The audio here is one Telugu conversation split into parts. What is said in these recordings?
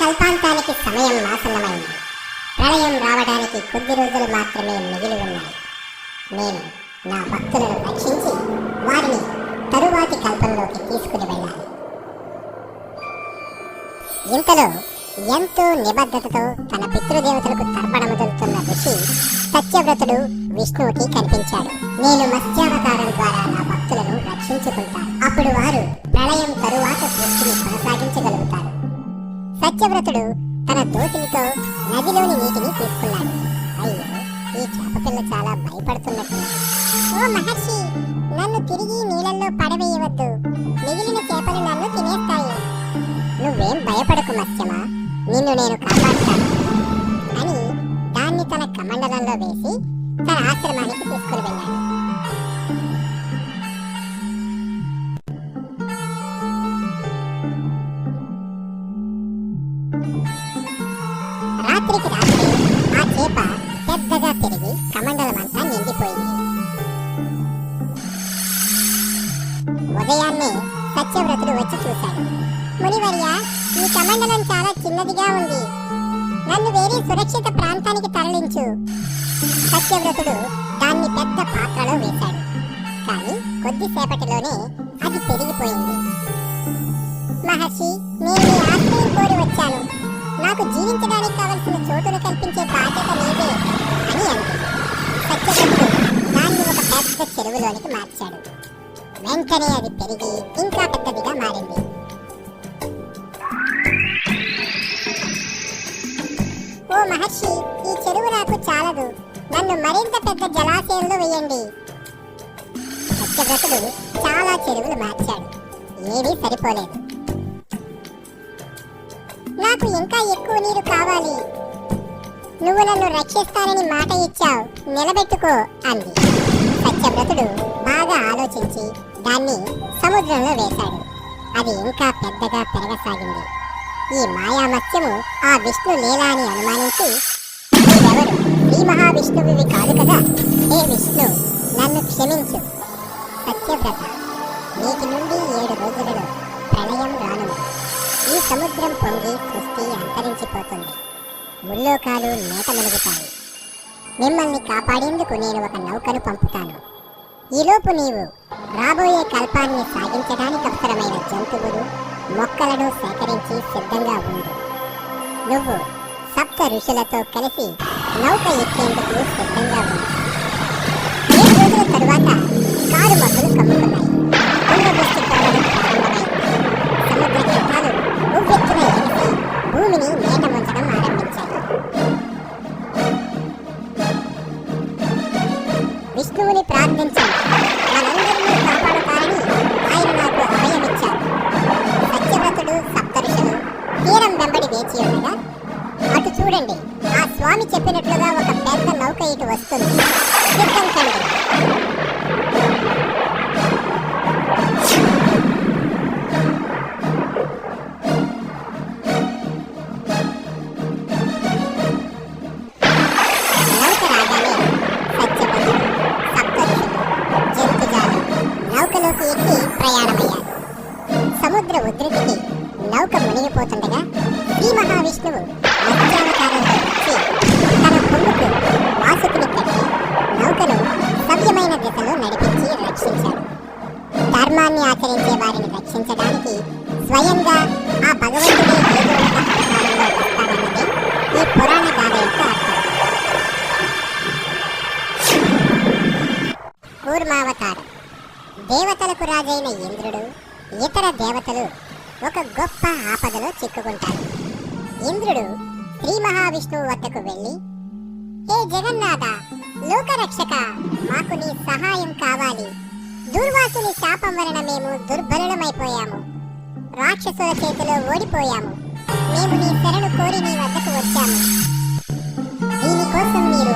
కల్పాంతానికి సమయం ఆసన్నమైంది. ప్రళయం రావడానికి కొద్ది రోజులు మాత్రమే మిగిలి ఉన్నాయి. నేను నా భక్తులను రక్షించి వారిని తరువాతి కల్పంలోకి తీసుకుని వెళ్ళాలి. ఇంతలో ఎంతో నిబద్ధతతో తన పితృదేవతలకు తర్పణముదులుతున్న ఋషి సత్యవ్రతుడు విష్ణువుకి కనిపించాడు. నేను మత్స్యావతారం ద్వారా నా భక్తులను రక్షించుకుంటాను. అప్పుడు వారు ప్రళయం తరువాత సృష్టిని కొనసాగించగలుగుతారు. సత్యవ్రతుడు తన దోసిలితో నదిలోని నీటిని తీసుకున్నాడు. అయ్యో ఈ చేపపిల్ల చాలా భయపడుతున్నట్టు ఓ మహర్షి నన్ను తిరిగి నీళ్ళల్లో పడవేయవద్దు. మిగిలిన చేపలు నన్ను తినేస్తాయి. నువ్వేం భయపడకు మత్స్యమా? నిన్ను నేను కాపాడుతాను. అని దాన్ని తన కమండలంలో వేసి తన ఆశ్రమానికి తీసుకుని వెళ్ళాడు. ప్రాంతానికి సత్యవ్రతుడు దాన్ని పెద్ద పాత్రలో వేశాడు. కానీ కొద్దిసేపటిలోనే అది పెరిగిపోయింది. మహర్షి నేను మీ ఆశ్రయం కోరి వచ్చాను. నాకు జీవించడానికి కావలసిన చోటును కల్పించే బాధ్యత మీదే అని అంది. సత్యవ్రతుడు దాన్ని ఒక పెద్ద చెరువులోనికి మార్చాడు. వెంటనే అది పెరిగి ఇంకా పెద్దదిగా మారింది. ఓ మహర్షి చెరువు నాకు చాలదు. నన్ను మరింత పెద్ద జలాశయంలో వేయండి. సత్యవ్రతుడు చాలా చెరువులు మార్చాడు. ఏదీ సరిపోలేదు. నాకు ఇంకా ఎక్కువ నీరు కావాలి. నువ్వు నన్ను రక్షిస్తానని మాట ఇచ్చావు. నిలబెట్టుకో అంది. సత్యవ్రతుడు బాగా ఆలోచించి దాన్ని సముద్రంలో వేశాడు. అది ఇంకా పెద్దగా పెరగసాగింది. ఈ మాయామత్యము ఆ విష్ణు లీలా అని అనుమానించి ఈ శ్రీ మహావిష్ణువివి కాదు కదా? హే విష్ణు? నన్ను క్షమించు. సత్యవ్రత. నీటి నుండి ఏడు రోజులలో ప్రళయం రాను ఈ సముద్రం పొంగి సృష్టి అంతరించిపోతుంది. ముల్లోకాలు నేత మెలుగుతాయి. మిమ్మల్ని కాపాడేందుకు నేను ఒక నౌకను పంపుతాను. ఈలోపు నీవు రాబోయే కల్పాన్ని సాగించడానికి అవసరమైన జంతువులు మొక్కలను సేకరించి సిద్ధంగా ఉండు. నువ్వు సప్త ఋషులతో కలిసి నౌక ఎక్కేందుకు సిద్ధంగా ఉంది ఏడు రోజుల తరువాత కారు మబ్బులు కమ్ముకున్నాయి. కుంభవృష్టి పడడం సముద్ర ఉవ్వెత్తున ఎగిసి భూమిని ఆరంభించాయి. విష్ణువుని ప్రార్థించి ధర్మాన్ని ఆచరించే వారిని రక్షించడానికి స్వయంగా ఆ భగవంతుడే ఏదో ఒక ఈ పురాణ గాథ యొక్క కూర్మావతారం దేవతలకు రాజైన ఇంద్రుడు ఇతర దేవతలు ఒక గొప్ప ఆపదలో చిక్కుకుంటారు. ఇంద్రుడు శ్రీ మహావిష్ణువు వద్దకు వెళ్ళి హే జగన్నాథ లోకరక్షక మాకు నీ సహాయం కావాలి. దుర్వాసుని శాపం వలన మేము దుర్బలులమైపోయాము. రాక్షసుల చేతిలో ఓడిపోయాము. మేము నీ శరణు కోరి నీ వద్దకు వచ్చాము. దీనికోసం మీరు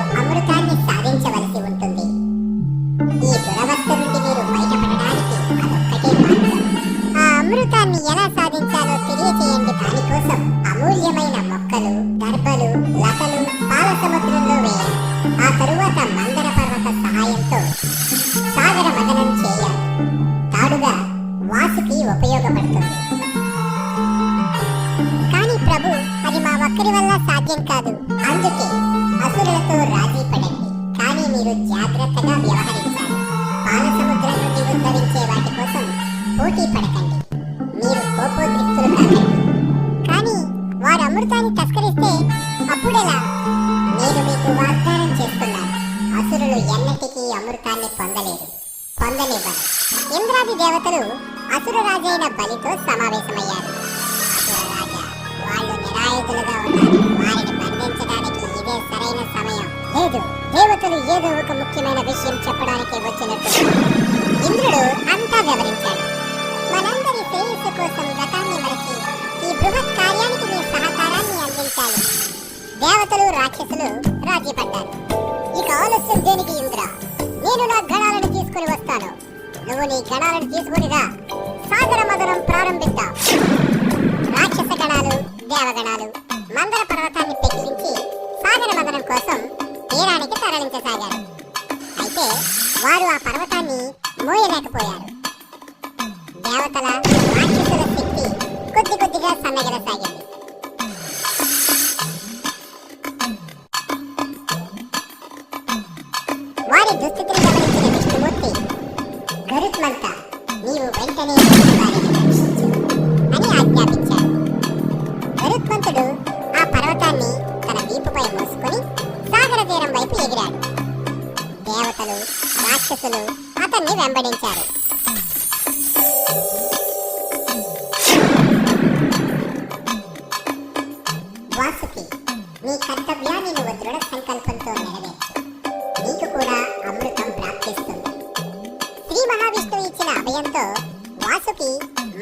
అసురులు ఎన్నటికీ అమృతాన్ని పొందలేరు పొందనివ్వరు ఇంద్రాది దేవతలు అసుర రాజైన బలితో సమావేశమయ్యారు. అసుర వాళ్ళు నిరాయుధులుగా ఉన్నారు. వారిని బంధించడానికి ఇదే సరైన సమయం. లేదు దేవతలు ఏదో ఒక ముఖ్యమైన విషయం చెప్పడానికి వచ్చినట్టు. ఇంద్రుడు అంతా వివరించాడు. మనందరి శ్రేయస్సు కోసం గతాన్ని మరచి ఈ బృహత్ కార్యానికి మీ సహకారాన్ని అందించాలి. దేవతలు రాక్షసులు రాజీ పడ్డారు. ఇక ఆలస్యం దేనికి ఇంద్ర? నేను నా గణాలను తీసుకుని వస్తాను. నువ్వు నీ గణాలను తీసుకుని రా. సాగర మదనం ప్రారంభిద్దాం. రాక్షస గణాలు దేవగణాలు మందర పర్వతాన్ని పెకిలించి సాగర మదనం కోసం తీరానికి తరలించసాగారు. అయితే వారు ఆ పర్వతాన్ని మోయలేకపోయారు. దేవతల రాక్షసుల శక్తి కొద్ది కొద్దిగా సన్నగిలసాగింది. గరుత్మంత నీవు వెంటనే అని ఆజ్ఞాపించాడు. గరుత్మంతుడు ఆ పర్వతాన్ని తన వీపుపై మోసుకొని సాగర తీరం వైపు ఎగిరాడు. దేవతలు రాక్షసులు అతన్ని వెంబడించారు. ఇచ్చిన వాసుకి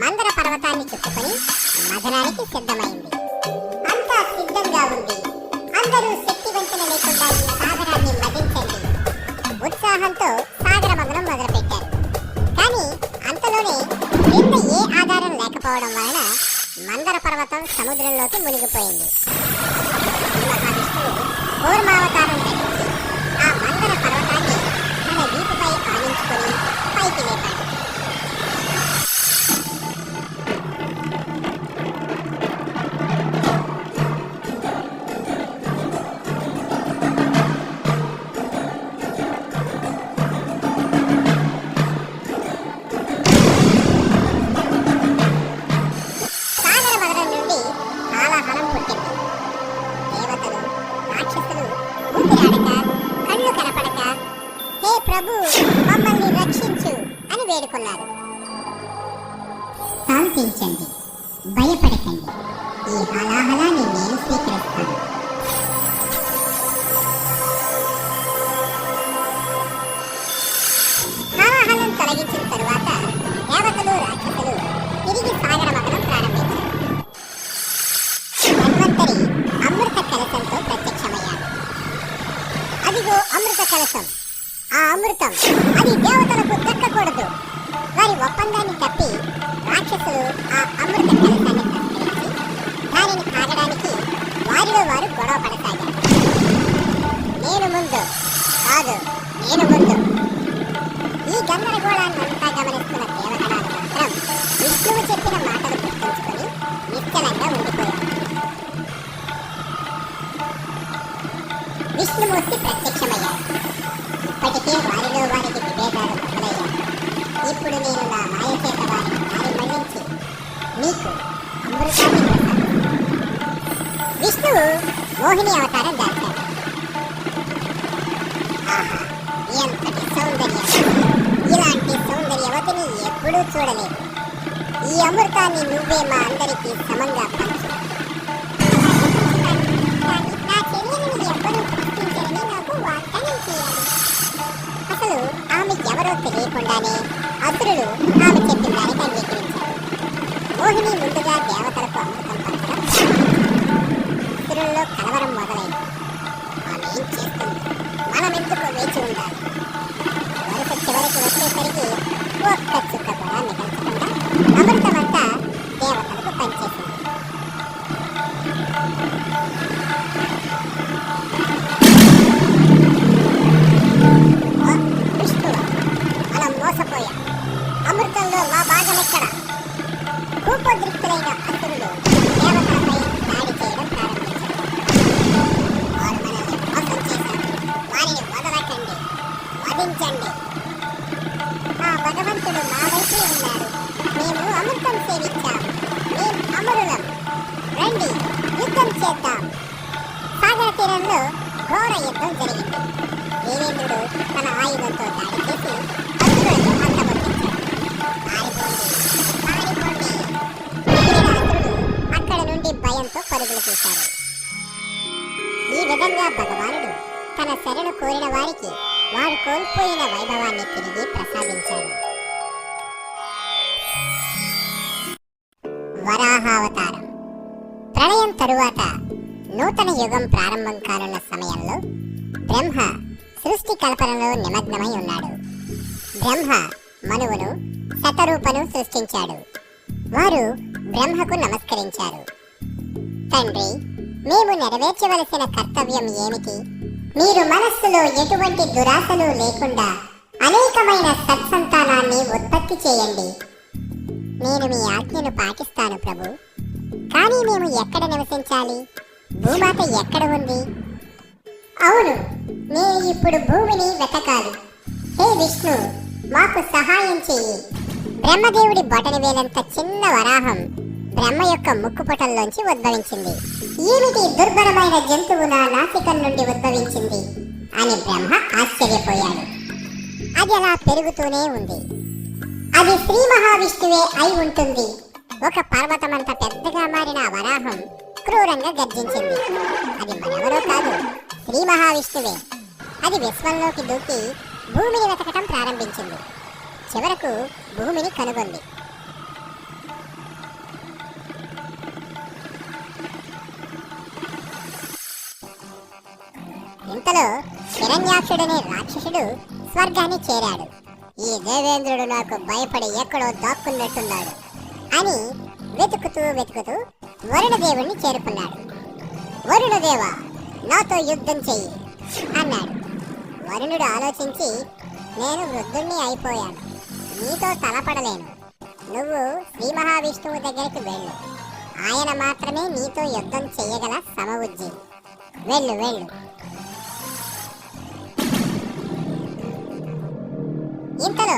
మందర పర్వతాన్ని చుట్టుకొని మదనానికి సిద్ధమైంది. అంతా సిద్ధంగా ఉంది. అందరూ శక్తి వంచన లేకుండా ఈ సాగరాన్ని మదించండి. ఉత్సాహంతో సాగర మదనం మొదలుపెట్టారు. కానీ అంతలోనే కింద ఏ ఆధారం లేకపోవడం వలన మందర పర్వతం సముద్రంలోకి మునిగిపోయింది. శ్రీ మహావిష్ణువు కూర్మావతారం వారి ఒప్పందాన్ని తప్పి రాక్షసులు ఆ అమృత కలశాన్ని తస్కరించి దానిని తాగడానికి వారిలో వారు గొడవ పడసాగారు. నేను ముందు కాదు నేను ముందు. ఈ గందరగోళాన్ని అంతా గమనిస్తున్న దేవగణాలు మాత్రం విష్ణువు చెప్పిన మాటలు గుర్తుంచుకొని నిశ్చలంగా ఉండిపోయారు. విష్ణుమూర్తి ప్రత్యక్షమయ్యారు. ఇప్పటికే వారిలో వారికి ఇప్పుడు నేను నా మాయ చేత వారిని దారి మళ్ళించి నీకు అమృతాన్ని విష్ణువు మోహిని అవతారం దాల్చాడు ఆహా ఎంతటి సౌందర్యం ఇలాంటి సౌందర్యవతిని ఎప్పుడూ చూడలేదు ఈ అమృతాన్ని నువ్వే మా అందరికీ సమంగా పంచు నా చెల్లెలను ఎవ్వరూ గుర్తించరని నాకు వాగ్దానం చేయాలి. అసలు ఆమె ఎవరో తెలియకుండానే అసురుడు ఆమె చెప్పిన దానికి అంగీకరించాడు మోహిని ముందుగా దేవతలకు అమృతం పంచడం అసురుల్లో కలవరం మొదలైంది. ఆమె ఏం చేస్తుంది? మనం ఎందుకు వేచి ఉండాలి? వరుస చివరికి వచ్చేసరికి వరాహావతారం ప్రళయం తరువాత నూతన యుగం ప్రారంభం కానున్న సమయంలో బ్రహ్మ సృష్టి కల్పనలో నిమగ్నమై ఉన్నాడు. బ్రహ్మ మనువును శతరూపను సృష్టించాడు. వారు బ్రహ్మకు నమస్కరించారు. తండ్రి మేము నెరవేర్చవలసిన కర్తవ్యం ఏమిటి? మీరు మనస్సులో ఎటువంటి దురాశలు లేకుండా అనేకమైన సత్సంతానాన్ని ఉత్పత్తి చేయండి. నేను మీ ఆజ్ఞను పాటిస్తాను ప్రభు. కానీ మేము ఎక్కడ నివసించాలి? భూమాత ఎక్కడ ఉంది? అవును నేను ఇప్పుడు భూమిని వెతకాలి. హే విష్ణు మాకు సహాయం చెయ్యి. బ్రహ్మదేవుడి బొటని వేలంత చిన్న వరాహం బ్రహ్మ యొక్క ముక్కుపొటల్లోంచి ఉద్భవించింది. ఏమిటి దుర్భరమైన జంతువు నా నాసికం నుండి ఉద్భవించింది? అని బ్రహ్మ ఆశ్చర్యపోయాడు. అది అలా పెరుగుతూనే ఉంది. అది శ్రీ మహావిష్ణువే అయి ఉంటుంది. ఒక పర్వతమంత పెద్దగా మారిన వరాహం క్రూరంగా గర్జించింది. అది మనెవరో కాదు శ్రీ మహావిష్ణువే. అది విశ్వంలోకి దూకి భూమిని వెతకటం ప్రారంభించింది. చివరకు భూమిని కనుగొంది. ఇంతలో హిరణ్యాక్షుడనే రాక్షసుడు స్వర్గాన్ని చేరాడు. ఈ దేవేంద్రుడు నాకు భయపడి ఎక్కడో దాక్కున్నట్టున్నాడు అని వెతుకుతూ వెతుకుతూ వరుణదేవుణ్ణి చేరుకున్నాడు. వరుణదేవ నాతో యుద్ధం చెయ్యి అన్నాడు. వరుణుడు ఆలోచించి నేను వృద్ధుణ్ణి అయిపోయాను. నీతో తలపడలేను. నువ్వు శ్రీ మహావిష్ణువు దగ్గరికి వెళ్ళు. ఆయన మాత్రమే నీతో యుద్ధం చేయగల సమవుజ్జి వెళ్ళు వెళ్ళు. ఇంతలో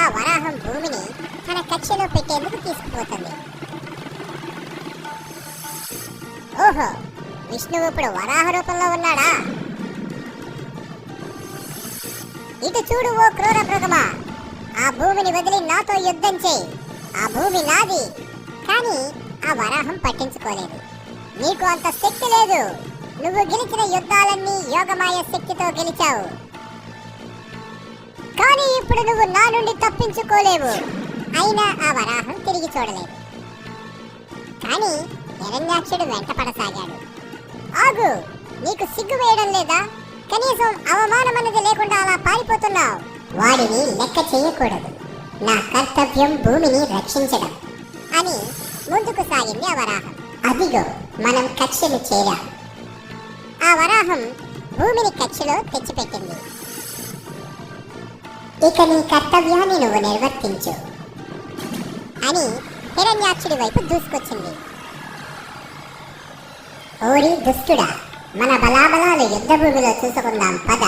ఆ వరాహం భూమిని తన కక్షలో పెట్టేందుకు తీసుకుపోతుంది. ఓహో విష్ణువు ఇప్పుడు వరాహ రూపంలో ఉన్నాడా? ఇటు చూడు ఓ క్రూర మృగమా. ఆ భూమిని వదిలి నాతో యుద్ధం చేయి. ఆ భూమి నాది కానీ ఆ వరాహం పట్టించుకోలేదు. నీకు అంత శక్తి లేదు. నువ్వు గెలిచిన యుద్ధాలన్నీ యోగమాయ శక్తితో గెలిచావు. కానీ ఇప్పుడు నువ్వు నా నుండి తప్పించుకోలేవు. అయినా ఆ వరాహం తిరిగి చూడలేదు. కానీ హిరణ్యాక్షుడు వెంటపడసాగాడు. ఆగు నీకు సిగ్గు వేయడం లేదా? కనీసం అవమానం అన్నది లేకుండా అలా పారిపోతున్నావు. వాడిని లెక్క చేయకూడదు. నా కర్తవ్యం భూమిని రక్షించడం అని ముందుకు సాగింది ఆ వరాహం. అదిగో మనం కక్షను చేరాం. ఆ వరాహం భూమిని కక్షలో తెచ్చిపెట్టింది. ఇక నీ కర్తవ్యాన్ని నువ్వు నిర్వర్తించు. అని హిరణ్యాక్షుడి వైపు దూసుకొచ్చింది. ఓరి దుష్టుడా మన బలాబలాలు యుద్ధ భూమిలో చూసుకుందాం పద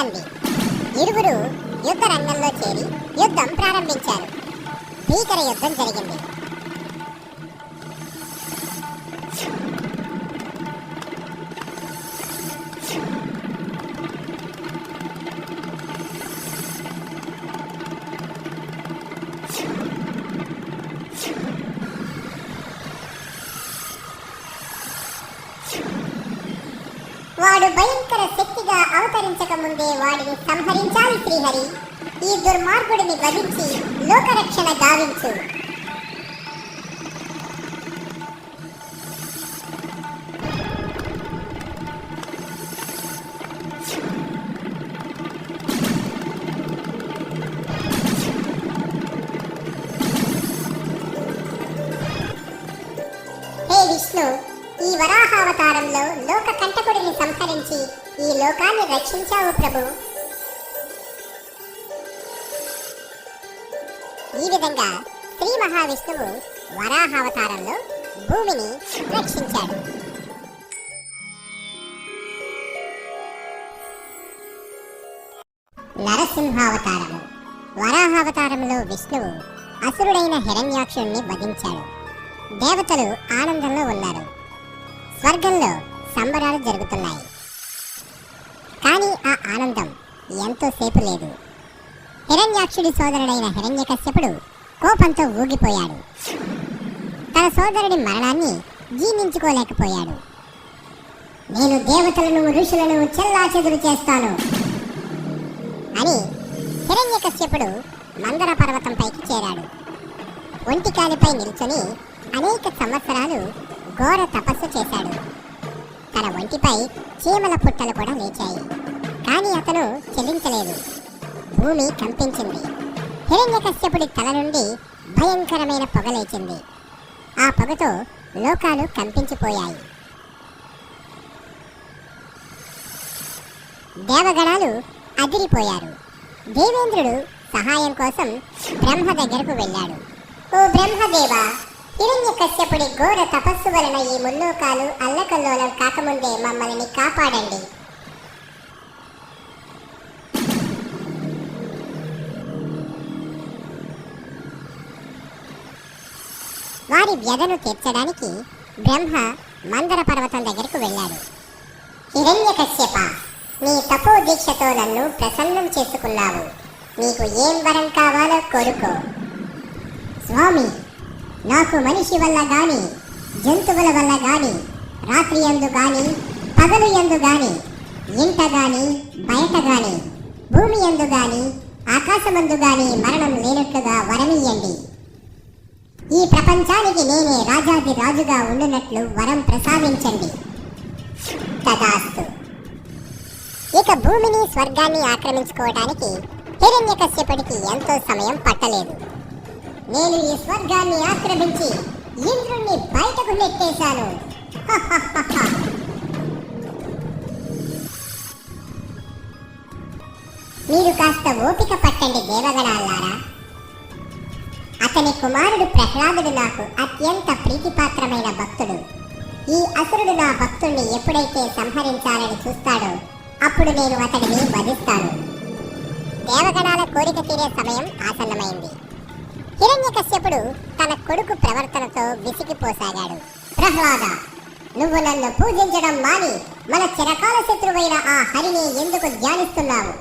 అంది. ఇరువురు యుద్ధ రంగంలో చేరి యుద్ధం ప్రారంభించారు. భీకర యుద్ధం జరిగింది. ముందే వాడిని సంహరించాలి శ్రీహరి. ఈ దుర్మార్గుడిని వధించి లోకరక్షణ గావించు. విష్ణు ఈ వరాహావతారంలో లోక కంటకుడిని సంహరించి ఈ లోకాన్ని రక్షించావు ప్రభు. ఈ విధంగా శ్రీ మహావిష్ణువు వరాహావతారంలో భూమిని రక్షించాడు. నరసింహావతారము. వరాహావతారంలో విష్ణువు అసురుడైన హిరణ్యాక్షుణ్ణి వధించాడు. దేవతలు ఆనందంలో ఉన్నారు. స్వర్గంలో సంబరాలు జరుగుతున్నాయి. ఆనందం. ఎంతోసేపు లేదు. హిరణ్యాక్షుడి సోదరుడైన హిరణ్యకశ్యపుడు కోపంతో ఊగిపోయాడు. తన సోదరుడి మరణాన్ని జీర్ణించుకోలేకపోయాడు. నేను దేవతలను ఋషులను చెల్లా చెదురు చేస్తాను అని హిరణ్యకశ్యపుడు మందర పర్వతంపైకి చేరాడు. ఒంటికాలిపై నిల్చొని అనేక సంవత్సరాలు ఘోర తపస్సు చేశాడు. తన ఒంటిపై చీమల పుట్టలు కూడా లేచాయి. కానీ అతను చెల్లించలేదు. భూమి కంపించింది. హిరణ్యకశ్యపుడి తల నుండి భయంకరమైన పొగ లేచింది. ఆ పొగతో లోకాలు కంపించిపోయాయి. దేవగణాలు అదిరిపోయారు. దేవేంద్రుడు సహాయం కోసం బ్రహ్మ దగ్గరకు వెళ్ళాడు. ఓ బ్రహ్మదేవ హిరణ్య కశ్యపుడి ఘోర తపస్సు వలన ఈ ముల్లోకాలు అల్లకల్లోలం కాకముందే మమ్మల్ని కాపాడండి. వారి వ్యధను తీర్చడానికి బ్రహ్మ మందర పర్వతం దగ్గరకు వెళ్ళాడు. హిరణ్య కశ్యప నీ తపో దీక్షతో నన్ను ప్రసన్నం చేసుకున్నావు. నీకు ఏం వరం కావాలో కోరుకో. స్వామి నాకు మనిషి వల్ల గాని జంతువుల వల్ల గాని రాత్రి ఎందు గాని పగలు ఎందు గాని ఇంట గాని బయట గాని భూమి ఎందు గాని ఆకాశమందు గాని మరణం లేనట్లుగా వరణీయండి ఈ ప్రపంచానికి నేనే రాజాది రాజుగా ఉండునట్లు వరం ప్రసాదించండి. తదాస్తు. ఇక భూమిని స్వర్గాన్ని ఆక్రమించుకోవడానికి హిరణ్యకశ్యపుడికి ఎంతో సమయం పట్టలేదు. నేను ఈ స్వర్గాన్ని ఆక్రమించి ఇంద్రుణ్ణి బయటకు నెట్టేశాను. మీరు కాస్త ఓపిక పట్టండి దేవగణాలారా. అతని కుమారుడు ప్రహ్లాదుడు నాకు అత్యంత ప్రీతిపాత్రమైన భక్తుడు. ఈ అసురుడు నా భక్తుణ్ణి ఎప్పుడైతే సంహరించాలని చూస్తాడో అప్పుడు నేను అతడిని వధిస్తాను. దేవగణాల కోరిక తీరే సమయం ఆసన్నమైంది. హిరణ్యకశ్యపుడు తన కొడుకు ప్రవర్తనతో విసిగిపోసాగాడు. ప్రహ్లాద నువ్వు నన్ను పూజించడం మాని మన చిరకాల శత్రువైన ఆ హరిని ఎందుకు ధ్యానిస్తున్నావు?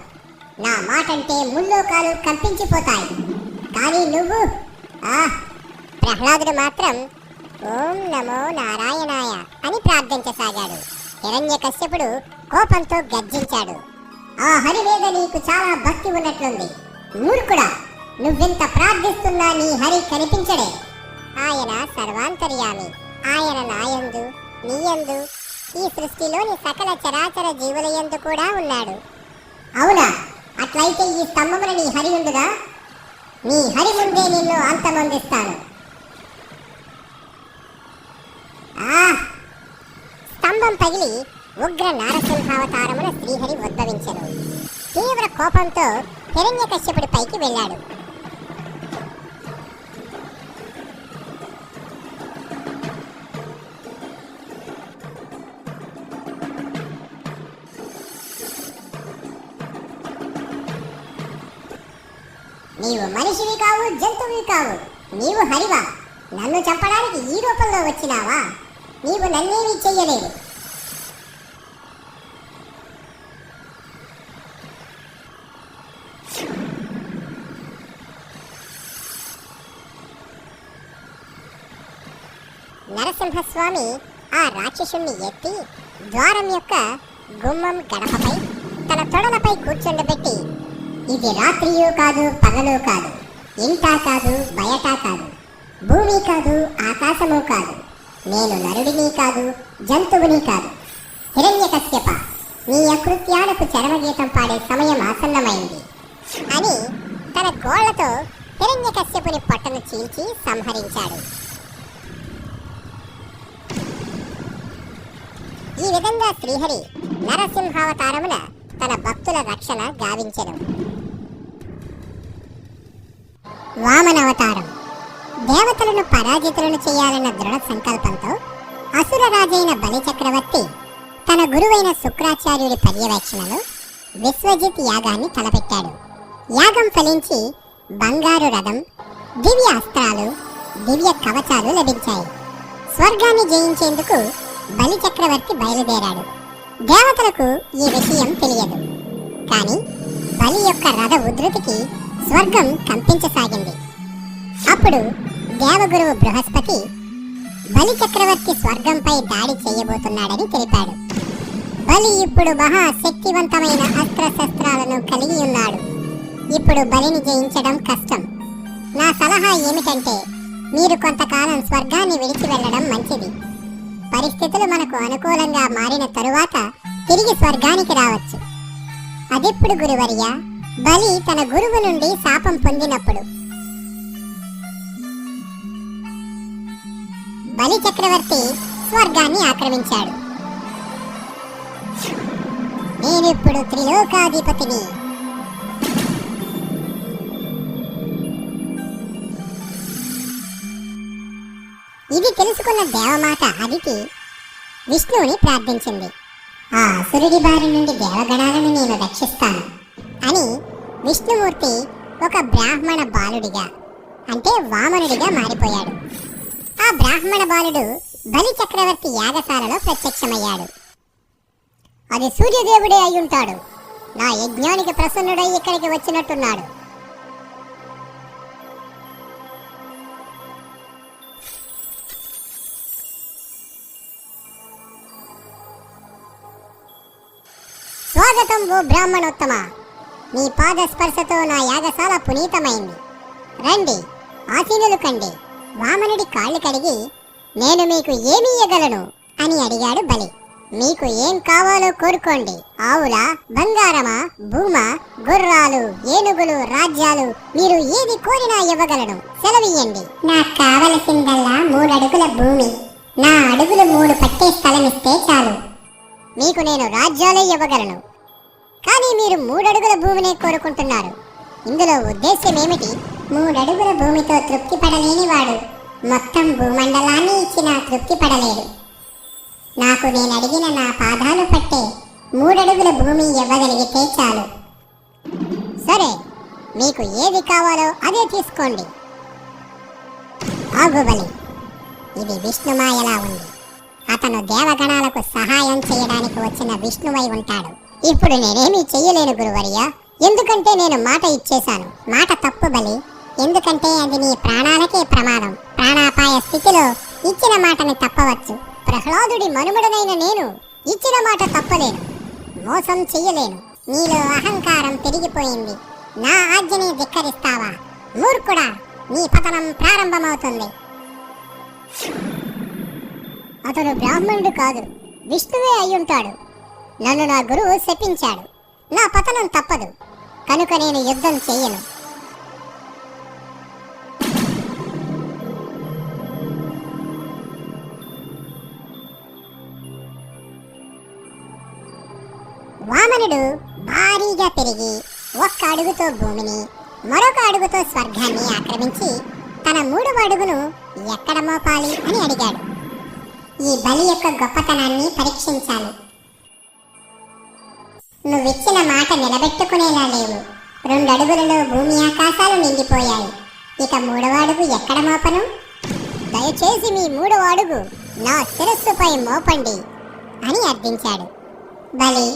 నా మాటంటే ముల్లోకాలు కంపించిపోతాయి. కానీ నువ్వు ఆహ్ ప్రహ్లాదుడు మాత్రం ఓం నమో నారాయణాయ అని ప్రార్థించసాగాడు. హిరణ్య కశ్యపుడు కోపంతో గర్జించాడు. ఆ హరి మీద నీకు చాలా భక్తి ఉన్నట్లుంది. మూర్ఖుడా నువ్వెంత ప్రార్థిస్తున్నా నీ హరి కనిపించడే. ఆయన సర్వాంతర్యామి. ఆయన నాయందు నీయందు ఈ సృష్టిలోని సకల చరాచర జీవులయందు కూడా ఉన్నాడు. అవునా? అట్లయితే ఈ స్తంభమున నీ హరి ఉండుగా నీ హరి ముందే నిన్ను అంతమొందిస్తాను. స్తంభం పగిలి ఉగ్ర నారసింహావతారమున శ్రీహరి ఉద్భవించను. తీవ్ర కోపంతో హిరణ్యకశ్యపుడి పైకి వెళ్ళాడు. నీవు మనిషివి కావు జంతువువి కావు. నీవు హరివా. నన్ను చంపడానికి ఈ రూపంలో వచ్చినావా? నీవు నన్నేమీ చెయ్యలేవు. నరసింహస్వామి ఆ రాక్షసుణ్ణి ఎత్తి ద్వారం యొక్క గుమ్మం గడపపై తన తొడలపై కూర్చుండబెట్టి ఇది రాత్రియు కాదు పగలు కాదు. ఇంటా కాదు బయట కాదు. భూమి కాదు ఆకాశము కాదు. నేను నరుడిని కాదు జంతువుని కాదు. హిరణ్యకశ్యప నీ అకృత్యాలకు చరమగీతం పాడే సమయం ఆసన్నమైంది. అని తన గోళ్ళతో హిరణ్యకశ్యపుని పట్టను చీల్చి సంహరించాడు. ఈ విధంగా శ్రీహరి నరసింహావతారమున తన భక్తుల రక్షణ గావించెను. వామనవతారం దేవతలను పరాజితులను చేయాలన్న దృఢ సంకల్పంతో అసుర రాజైన బలి చక్రవర్తి తన గురువైన శుక్రాచార్యుడి పర్యవేక్షణలో విశ్వజిత్ యాగాన్ని తలపెట్టాడు. యాగం ఫలించి బంగారు రథం దివ్య అస్త్రాలు దివ్య కవచాలు లభించాయి. స్వర్గాన్ని జయించేందుకు బలి చక్రవర్తి బయలుదేరాడు. దేవతలకు ఈ విషయం తెలియదు. కానీ బలి యొక్క రథ ఉధృతికి స్వర్గం కంపించసాగింది. అప్పుడు దేవగురువు బృహస్పతి బలి చక్రవర్తి స్వర్గంపై దాడి చేయబోతున్నాడని తెలిపాడు. బలి ఇప్పుడు మహా శక్తివంతమైన అస్త్రశస్త్రాలను కలిగి ఉన్నాడు. ఇప్పుడు బలిని జయించడం కష్టం. నా సలహా ఏమిటంటే మీరు కొంతకాలం స్వర్గాన్ని విడిచి వెళ్ళడం మంచిది. పరిస్థితులు మనకు అనుకూలంగా మారిన తరువాత తిరిగి స్వర్గానికి రావచ్చు. అదెప్పుడు గురువర్య బలి తన గురువు నుండి శాపం పొందినప్పుడు. బలి చక్రవర్తి స్వర్గాన్ని ఆక్రమించాడు. నేనిప్పుడు త్రిలోకాధిపతిని. ఇది తెలుసుకున్న దేవమాత అదితి విష్ణువుని ప్రార్థించింది. ఆ అసురుడి బారి నుండి దేవగణాలను నేను రక్షిస్తాను. అని విష్ణుమూర్తి ఒక బ్రాహ్మణ బాలుడిగా అంటే వామనుడిగా మారిపోయాడు. ఆ బ్రాహ్మణ బాలుడు బలి చక్రవర్తి యాగశాలలో ప్రత్యక్షమయ్యాడు. అది సూర్యదేవుడే అయి ఉంటాడు నా యజ్ఞానికి ప్రసన్నుడై ఇక్కడికి వచ్చినట్టున్నాడు. స్వాగతం ఓ బ్రాహ్మణోత్తమ. నీ పాద స్పర్శతో నా యాగశాల పునీతమైంది. రండి ఆసీనులు కండి. వామనుడి కాళ్ళు కడిగి నేను మీకు ఏమి ఇయ్యగలను? అని అడిగాడు బలి. మీకు ఏం కావాలో కోరుకోండి. ఆవుల బంగారమా భూమ గుర్రాలు ఏనుగులు రాజ్యాలు మీరు ఏది కోరినా ఇవ్వగలను. సెలవియ్యండి నాకు కావలసిందల్లా మూడు అడుగుల భూమి. నా అడుగులు మూడు పట్టే స్థలం ఇస్తే చాలు. మీకు నేను రాజ్యాలే ఇవ్వగలను. కానీ మీరు మూడడుగుల భూమిని కోరుకుంటున్నారు. ఇందులో ఉద్దేశ్యం ఏమిటి మూడడుగుల భూమితో తృప్తి పడలేని వాడు మొత్తం భూమండలాన్ని ఇచ్చినా తృప్తి పడలేడు. నాకు నేను అడిగిన నా పాదాలు పట్టే మూడడుగుల భూమి ఇవ్వగలిగితే చాలు. సరే మీకు ఏది కావాలో అదే తీసుకోండి. ఆగుబలి ఇది విష్ణుమాయలా ఉంది. అతను దేవగణాలకు సహాయం చేయడానికి వచ్చిన విష్ణువై ఉంటాడు. ఇప్పుడు నేనేమీ చెయ్యలేను గురువర్యా. ఎందుకంటే నేను మాట ఇచ్చేశాను. మాట తప్పు బలి. ఎందుకంటే అది నీ ప్రాణాలకే ప్రమాదం. ప్రాణాపాయ స్థితిలో ఇచ్చిన మాటని తప్పవచ్చు. ప్రహ్లాదుడి మనుమడనైన నేను ఇచ్చిన మాట తప్పలేను. మోసం చెయ్యలేను. నీలో అహంకారం పెరిగిపోయింది. నా ఆజ్ఞని ధిక్కరిస్తావా? మూర్ఖుడా నీ పతనం ప్రారంభమవుతుంది. అతడు బ్రాహ్మణుడు కాదు. విష్ణువే అయ్యుంటాడు. నన్ను నా గురువు శపించాడు. నా పతనం తప్పదు. కనుక నేను యుద్ధం చెయ్యను. వామనుడు భారీగా పెరిగి ఒక్క అడుగుతో భూమిని మరొక అడుగుతో స్వర్గాన్ని ఆక్రమించి తన మూడవ అడుగును ఎక్కడ మోపాలి అని అడిగాడు. ఈ బలి యొక్క గొప్పతనాన్ని పరీక్షించాలి నువ్విచ్చిన మాట నిలబెట్టుకునేలా లేవు. రెండు అడుగులలో భూమి ఆకాశాలు నిండిపోయాయి. ఇక మూడవ అడుగు ఎక్కడ మోపను? దయచేసి మీ మూడవ అడుగు నా శిరస్సుపై మోపండి అని అర్థించాడు. బలి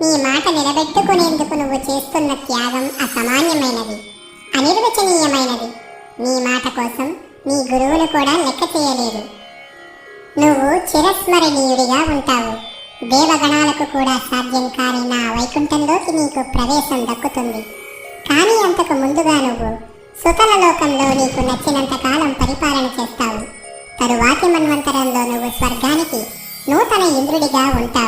నీ మాట నిలబెట్టుకునేందుకు నువ్వు చేస్తున్న త్యాగం అసామాన్యమైనది అనిర్వచనీయమైనది. నీ మాట కోసం నీ గురువులు కూడా లెక్క చేయలేదు. నువ్వు చిరస్మరణీయుడిగా ఉంటావు. దేవగణాలకు కూడా సాధ్యం కాని నా వైకుంఠంలోకి నీకు ప్రవేశం దక్కుతుంది. కానీ అంతకు ముందుగా నువ్వు సుతల లోకంలో నీకు నచ్చినంత కాలం పరిపాలన చేస్తావు. తరువాతి మన్వంతరంలో నువ్వు స్వర్గానికి నూతన ఇంద్రుడిగా ఉంటావు.